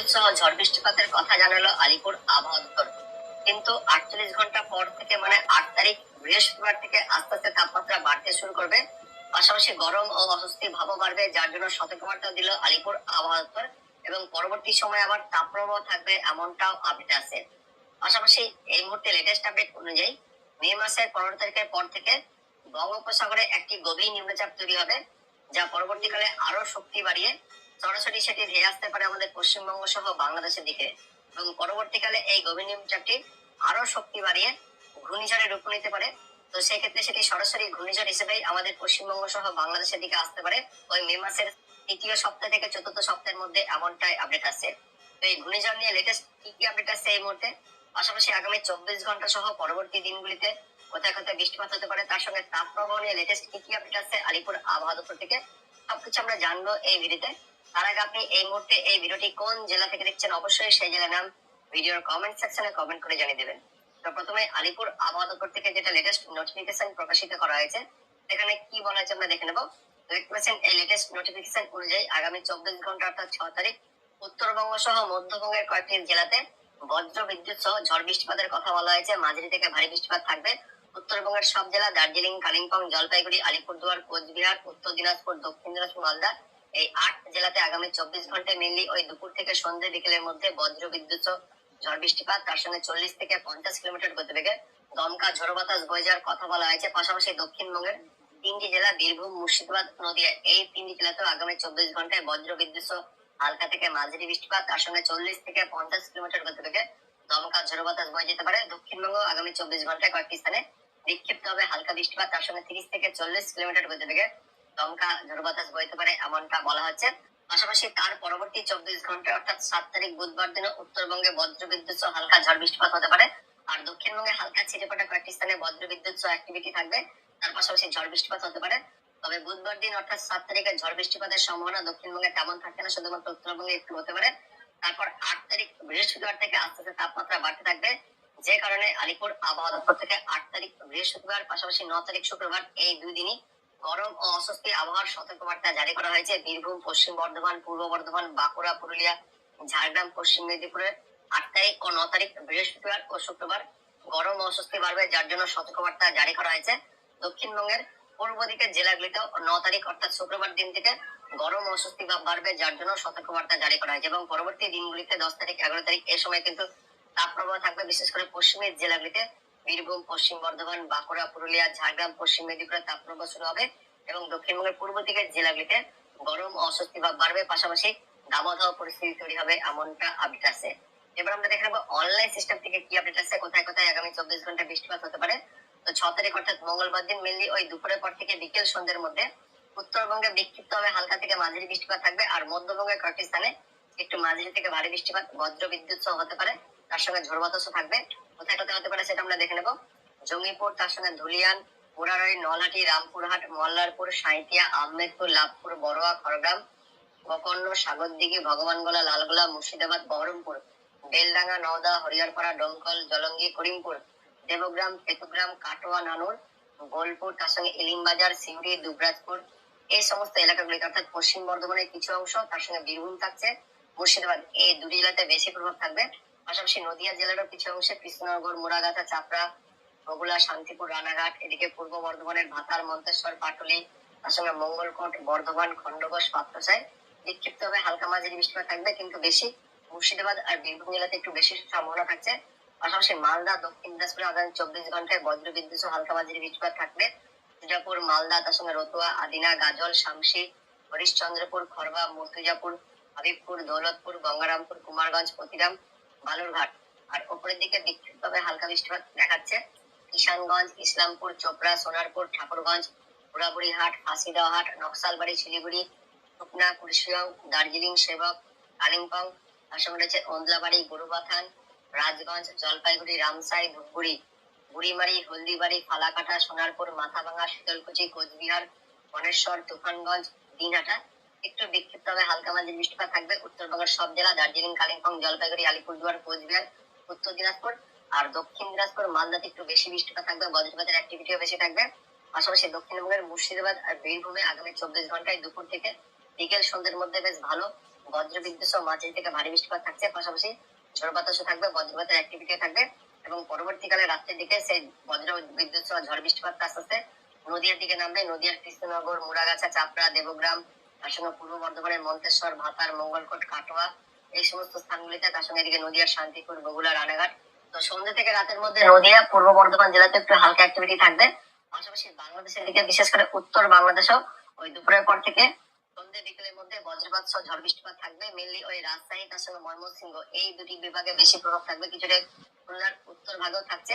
বিদ্যুৎ সহ ঝড় বৃষ্টিপাতের কথা জানালো আলিপুর আবহাওয়া দপ্তর। কিন্তু আটচল্লিশ ঘণ্টা পর থেকে মানে আট তারিখ বৃহস্পতিবার থেকে আস্তে আস্তে তাপমাত্রা বাড়তে শুরু করবে। পাশাপাশি গরম ও অস্বস্তি ভাবও বাড়বে, যার জন্য সতর্কবার্তা দিল আলিপুর আবহাওয়া দপ্তর এবং পরবর্তী সময়ে আবার তাপপ্রবাহ থাকবে এমনটাও আপডেট আছে। পাশাপাশি এই মুহূর্তে লেটেস্ট আপডেট অনুযায়ী মে মাসের পনেরো তারিখের পর থেকে বঙ্গোপসাগরে একটি গভীর নিম্নচাপ তৈরি হবে, যা পরবর্তীকালে আরও শক্তি বাড়িয়ে সরাসরি সেটি ধেয়ে আসতে পারে আমাদের পশ্চিমবঙ্গ সহ বাংলাদেশের দিকে। এবং পরবর্তীকালে এই গভীর নিম্নচাপটি আরও শক্তি বাড়িয়ে ঘূর্ণিঝড়ে রূপ নিতে পারে। তো সেই ক্ষেত্রে সেটি সরাসরি ঘূর্ণিঝড় হিসেবেই আমাদের পশ্চিমবঙ্গ সহ বাংলাদেশের দিকে আসতে পারে। ওই মে মাসের তৃতীয় সপ্তাহ থেকে চতুর্থ সপ্তাহের মধ্যে এমনটাই আপডেট আছে। তো এই ঘূর্ণিঝড় নিয়ে লেটেস্ট কি কি আপডেট আছে এই মুহূর্তে? পাশাপাশি আগামী চব্বিশ ঘণ্টা সহ পরবর্তী দিনগুলিতে কোথায় কোথায় বৃষ্টিপাত হতে পারে, তার সঙ্গে তাপপ্রবাহ নিয়ে লেটেস্ট কি কি আপডেট আছে আলিপুর আবহাওয়া দপ্তর থেকে? সবকিছু আমরা জানব এই ভিডিওতে তার আগে আপনি এই মুহূর্তে এই ভিডিওটি কোন জেলা থেকে দেখছেন, অবশ্যই সেই জেলার নাম ভিডিওর কমেন্ট সেকশনে কমেন্ট করে জানিয়ে দেবেন। তো প্রথমে আলিপুর আবহাওয়া দপ্তর থেকে যেটা লেটেস্ট নোটিফিকেশন প্রকাশিত করা হয়েছে, সেখানে কি বলা হয়েছে আমরা দেখে নেব। এই লেটেস্ট নোটিফিকেশন অনুযায়ী আগামী চব্বিশ ঘণ্টা অর্থাৎ ছ তারিখ, উত্তরবঙ্গ সহ মধ্যবঙ্গের কয়েকটি জেলাতে বজ্র বিদ্যুৎ সহ ঝড় বৃষ্টিপাতের কথা বলা হয়েছে। মাঝারি থেকে ভারী বৃষ্টিপাত থাকবে। উত্তরবঙ্গের সব জেলা, দার্জিলিং, কালিম্পং, জলপাইগুড়ি, আলিপুরদুয়ার, কোচবিহার, উত্তর দিনাজপুর, দক্ষিণ দিনাজপুর, মালদা এই আট জেলাতে আগামী চব্বিশ ঘন্টায় মেনলি ওই দুপুর থেকে সন্ধ্যে বিকেলের মধ্যে বজ্র বিদ্যুৎ ঝড় বৃষ্টিপাত, তার সঙ্গে চল্লিশ থেকে পঞ্চাশ কিলোমিটার গতিবেগে দমকা ঝড়ো বাতাস বয়ে যাওয়ার কথা বলা হয়েছে। পাশাপাশি দক্ষিণবঙ্গের তিনটি জেলা, বীরভূম, মুর্শিদাবাদ, নদিয়া, এই তিনটি জেলাতেও আগামী চব্বিশ ঘন্টায় বজ্র বিদ্যুৎ হালকা থেকে মাঝারি বৃষ্টিপাত, তার সঙ্গে চল্লিশ থেকে পঞ্চাশ কিলোমিটার গতিবেগে দমকা ঝড়ো বাতাস বয়ে যেতে পারে। দক্ষিণবঙ্গ আগামী চব্বিশ ঘন্টায় কয়েকটি স্থানে বিক্ষিপ্ত হবে হালকা বৃষ্টিপাত, তার সঙ্গে তিরিশ থেকে চল্লিশ কিলোমিটার গতিবেগে দমকা ঝড়ো বাতাস বইতে পারে, এমনটা বলা হচ্ছে পাশাপাশি তার পরবর্তী চব্বিশ ঘণ্টা অর্থাৎ সাত তারিখ বুধবার দিনে উত্তরবঙ্গে বজ্র বিদ্যুৎ সহ হালকা ঝড় বৃষ্টিপাত হতে পারে। আর দক্ষিণবঙ্গে হালকা ছিটেফাটা কয়েকটি স্থানে বজ্র বিদ্যুৎ সহ অ্যাক্টিভিটি থাকবে। তার পাশাপাশি ঝড় বৃষ্টিপাত হতে পারে। তবে বুধবার দিন অর্থাৎ সাত তারিখে ঝড় বৃষ্টিপাতের সম্ভাবনা দক্ষিণবঙ্গে তেমন থাকবে না, শুধুমাত্র উত্তরবঙ্গে একটু হতে পারে। তারপর আট তারিখ বৃহস্পতিবার থেকে আস্তে আস্তে তাপমাত্রা বাড়তে থাকবে। যে কারণে আলিপুর আবহাওয়া দপ্তর থেকে আট তারিখ বৃহস্পতিবার, পাশাপাশি ন তারিখ শুক্রবার এই দুই দিনই গরম ও অস্বস্তি আবহাওয়ার সতর্কবার্তা জারি করা হয়েছে। বীরভূম, পশ্চিম বর্ধমান, পূর্ব বর্ধমান, বাঁকুড়া, পুরুলিয়া, ঝাড়গ্রাম, পশ্চিম মেদিনীপুরের আট তারিখ ও ন তারিখ বৃহস্পতিবার ও শুক্রবার গরম ও অস্বস্তি বাড়বে, যার জন্য সতর্কবার্তা জারি করা হয়েছে। দক্ষিণবঙ্গের পূর্ব দিকের জেলাগুলিতেও ন তারিখ অর্থাৎ শুক্রবার দিন থেকে গরম ও অস্বস্তি বাড়বে, যার জন্য সতর্কবার্তা জারি করা হয়েছে এবং পরবর্তী দিনগুলিতে দশ তারিখ, এগারো তারিখ এ সময় কিন্তু তাপপ্রবাহ থাকবে, বিশেষ করে পশ্চিমের জেলাগুলিতে। বীরভূম, পশ্চিম বর্ধমান, বাঁকুড়া, পুরুলিয়া, ঝাড়গ্রাম, পশ্চিম মেদিনীপুরে তাপপ্রবাহ শুরু হবে এবং দক্ষিণবঙ্গের পূর্ব দিকের জেলাগুলিতে গরম, অস্বস্তি ভাব বাড়বে। পাশাপাশি দাবদাহ পরিস্থিতি তৈরি হবে এমনটা আপডেট আছে। এবার আমরা দেখে নেব অনলাইন সিস্টেম থেকে কি আপডেট আছে, কোথায় কোথায় আগামী চব্বিশ ঘণ্টা বৃষ্টিপাত হতে পারে। তো ছ তারিখ অর্থাৎ মঙ্গলবার দিন মেনলি ওই দুপুরের পর থেকে বিকেল সন্ধ্যের মধ্যে উত্তরবঙ্গে বিক্ষিপ্ত হবে হালকা থেকে মাঝারি বৃষ্টিপাত থাকবে আর মধ্যবঙ্গের কয়েকটি স্থানে একটু মাঝারি থেকে ভারী বৃষ্টিপাত বজ্র বিদ্যুৎ সহ হতে পারে। তার সঙ্গে ঝোড় বাতাসও থাকবে। কোথায় কোথায় হতে পারে সেটা আমরা দেখে নেব। জঙ্গিপুর, তার সঙ্গে ধুলিয়ান পোড়ারই নলহাটি, রামপুরহাট, মল্লারপুর সাঁইতিয়া আহমেদপুর, লাভপুর, বড়োয়া, খড়গ্রাম, গোকর্ণ, সাগরদিঘি, ভগবানগোলা, লালগোলা, মুর্শিদাবাদ, বহরমপুর, বেলডাঙ্গা, নওদা হরিয়ারপাড়া ডোমকল জলঙ্গি, করিমপুর, দেবগ্রাম পেতুগ্রাম কাটোয়া, নানুর, বোলপুর, তার সঙ্গে ইলিমবাজার, সিউড়ি, দুবরাজপুর, এই সমস্ত এলাকাগুলিতে, অর্থাৎ পশ্চিম বর্ধমানের কিছু অংশ, তার সঙ্গে বীরভূম থাকছে। মুর্শিদাবাদ, এই দুটি জেলাতে বেশি প্রভাব থাকবে। পাশাপাশি নদিয়া জেলারও কিছু অংশে কৃষ্ণনগর, মুরাগাছা, চাপড়া বগুলা শান্তিপুর, রানাঘাট, এদিকে পূর্ব বর্ধমানের ভাতার, মন্তেশ্বর, পাটুলি, তার সঙ্গে মঙ্গলকোট, বর্ধমান খন্ডঘোষ পাত্রসায় বিক্ষিপ্ত হবে হালকা মাঝারি বৃষ্টিপাত থাকবে, কিন্তু বেশি। মুর্শিদাবাদ আর বীরভূম জেলাতে একটু বেশি সম্ভাবনা থাকছে। পাশাপাশি মালদা, দক্ষিণ দিনাজপুরে আগামী চব্বিশ ঘন্টায় বজ্র বিদ্যুৎ হালকা মাঝারি বৃষ্টিপাত থাকবে। তুজাপুর, মালদা, তার সঙ্গে রতুয়া, আদিনা, গাজল শামশি হরিশ্চন্দ্রপুর খরবা মুর্তুজাপুর, হাবিবপুর, দৌলতপুর, গঙ্গারামপুর, কুমারগঞ্জ, প্রতিরাম বালুরঘাট আর উপরের দিকে বিক্ষিপ্তভাবে হালকা বৃষ্টিপাত দেখাচ্ছে। কিষানগঞ্জ, ইসলামপুর, চোপড়া, সোনারপুর, ঠাকুরগঞ্জ বুড়াবুড়িহাট ফাঁসিদাহাট নকশালবাড়ি, শিলিগুড়ি সুকনা কুরশিয়াং, দার্জিলিং, সেবক, কালিম্পং সঙ্গে রয়েছে ওন্দলাবাড়ি, গুরুবাথান, রাজগঞ্জ, জলপাইগুড়ি, রামসাই, ধূপগুড়ি, বুড়িমারি, হলদিবাড়ি, ফালাকাটা, সোনারপুর, মাথাভাঙা, শীতলকুচি, কোচবিহার গণেশ্বর তুফানগঞ্জ, দিনহাটা একটু বিক্ষিপ্তভাবে হালকা মাঝারি বৃষ্টিপাত থাকবে। উত্তরবঙ্গের সব জেলা, দার্জিলিং, কালিম্পং, জলপাইগুড়ি, আলিপুরদুয়ার, কোচবিহার, উত্তর দিনাজপুর আর দক্ষিণ দিনাজপুর, মালদাতে একটু বেশি বৃষ্টিপাত থাকবে। বজ্রপাতের অ্যাক্টিভিটিও বেশি থাকবে। পাশাপাশি দক্ষিণবঙ্গের মুর্শিদাবাদ আর বীরভূমে আগামী চব্বিশ ঘন্টায় দুপুর থেকে বিকেল সন্ধ্যের মধ্যে বেশ ভালো বজ্র বিদ্যুৎ সহ মাঝারি থেকে ভারী বৃষ্টিপাত থাকছে। পাশাপাশি ঝড় বাতাসও থাকবে, বজ্রপাতের অ্যাক্টিভিটি থাকবে এবং পরবর্তীকালে রাত্রের দিকে সেই বজ্র বিদ্যুৎ সহ ঝড় বৃষ্টিপাত আস্তে আস্তে নদিয়ার দিকে নামবে। নদিয়ার কৃষ্ণনগর, মুড়াগাছা, চাপড়া, দেবগ্রাম তার সঙ্গে পূর্ব বর্ধমানের মন্তেশ্বর, ভাতার, মঙ্গলকোট, কাটোয়া এই সমস্ত স্থানগুলিতে তার সঙ্গে এদিকে নদিয়ার শান্তিপুর, বগুড়া, রানাঘাট। তো সন্ধ্যে থেকে রাতের মধ্যে নদিয়া, পূর্ব বর্ধমান জেলাতে একটু হালকা অ্যাক্টিভিটি থাকবে। পাশাপাশি বাংলাদেশের দিকে, বিশেষ করে উত্তর বাংলাদেশও ওই দুপুরের পর থেকে সন্ধ্যে, বিকেলের মধ্যে বজ্রপাত সহ ঝড় বৃষ্টিপাত থাকবে। মেনলি ওই রাজশাহী, তার সঙ্গে ময়মনসিংহ এই দুটি বিভাগে বেশি প্রভাব থাকবে। কিছুটা খুলনার উত্তর ভাগেও থাকছে।